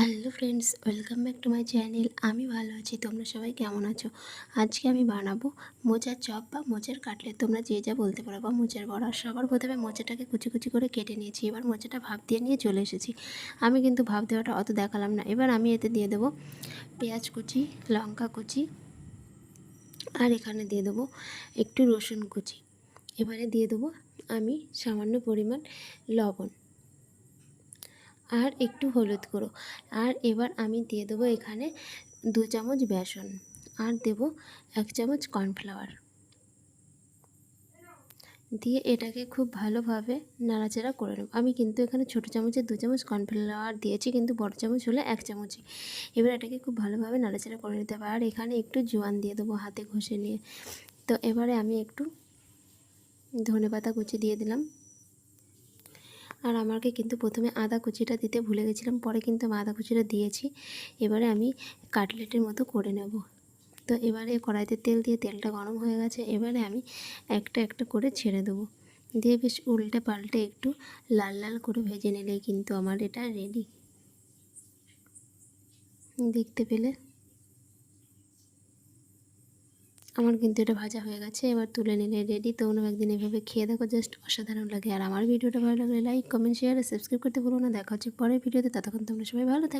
Hello friends welcome back to my channel আমি ভালো আছি, তোমরা সবাই কেমন আছো? আজকে আমি বানাবো মোচার চপ বা মোচার কাটলেট। তোমরা যে যা বলতে পারো বা মোচার বড়া, সবার প্রথমে মোচাটাকে কুচি কুচি করে কেটে নিয়েছি। এবার মোচাটা ভাপ দিয়ে নিয়ে চলে এসেছি। আমি কিন্তু ভাপ দেওয়াটা অত দেখালাম না। এবার আমি এতে দিয়ে দেবো পেঁয়াজ কুচি, লঙ্কা কুচি, আর এখানে দিয়ে দেবো একটু রসুন কুচি। এবারে দিয়ে দেবো আমি সামান্য পরিমাণ লবণ। আর একটু হলুদ গুঁড়ো। আর এবার আমি দিয়ে দেবো এখানে দু চামচ বেসন। আর দেব এক চামচ কর্নফ্লাওয়ার। দিয়ে এটাকে খুব ভালোভাবে নাড়াচাড়া করে নেব। আমি কিন্তু এখানে ছোটো চামচে দু চামচ কর্নফ্লাওয়ার দিয়েছি, কিন্তু বড় চামচ হলে এক চামচই। এবার এটাকে খুব ভালোভাবে নাড়াচাড়া করে নিতে হবে। আর এখানে একটু জোয়ান দিয়ে দেবো হাতে ঘষে নিয়ে। তো এবারে আমি একটু ধনে পাতা কুচি দিয়ে দিলাম। আর আমাকে কিন্তু প্রথমে আদা কুচিটা দিতে ভুলে গেছিলাম, পরে কিন্তু আমি আদা কুচিটা দিয়েছি। এবারে আমি কাটলেটের মতো করে নেব। তো এবারে কড়াইতে তেল দিয়ে তেলটা গরম হয়ে গেছে, এবারে আমি একটা একটা করে ছেড়ে দেবো। দিয়ে বেশ উল্টে পাল্টে একটু লাল লাল করে ভেজে নিলেই কিন্তু আমার এটা রেডি দেখতে পেলে? আমার কিন্তু এটা ভাজা হয়ে গেছে, এবার তুলে নিলে রেডি তোমরা একদিন এভাবে খেয়ে দেখো জাস্ট অসাধারণ লাগে। আর আমার ভিডিওটা ভালো লাগলে লাইক কমেন্ট শেয়ার সাবস্ক্রাইব করতে ভুলো না। দেখা হচ্ছে পরের ভিডিওতে, ততক্ষণ তোমরা সবাই ভালো থাকো।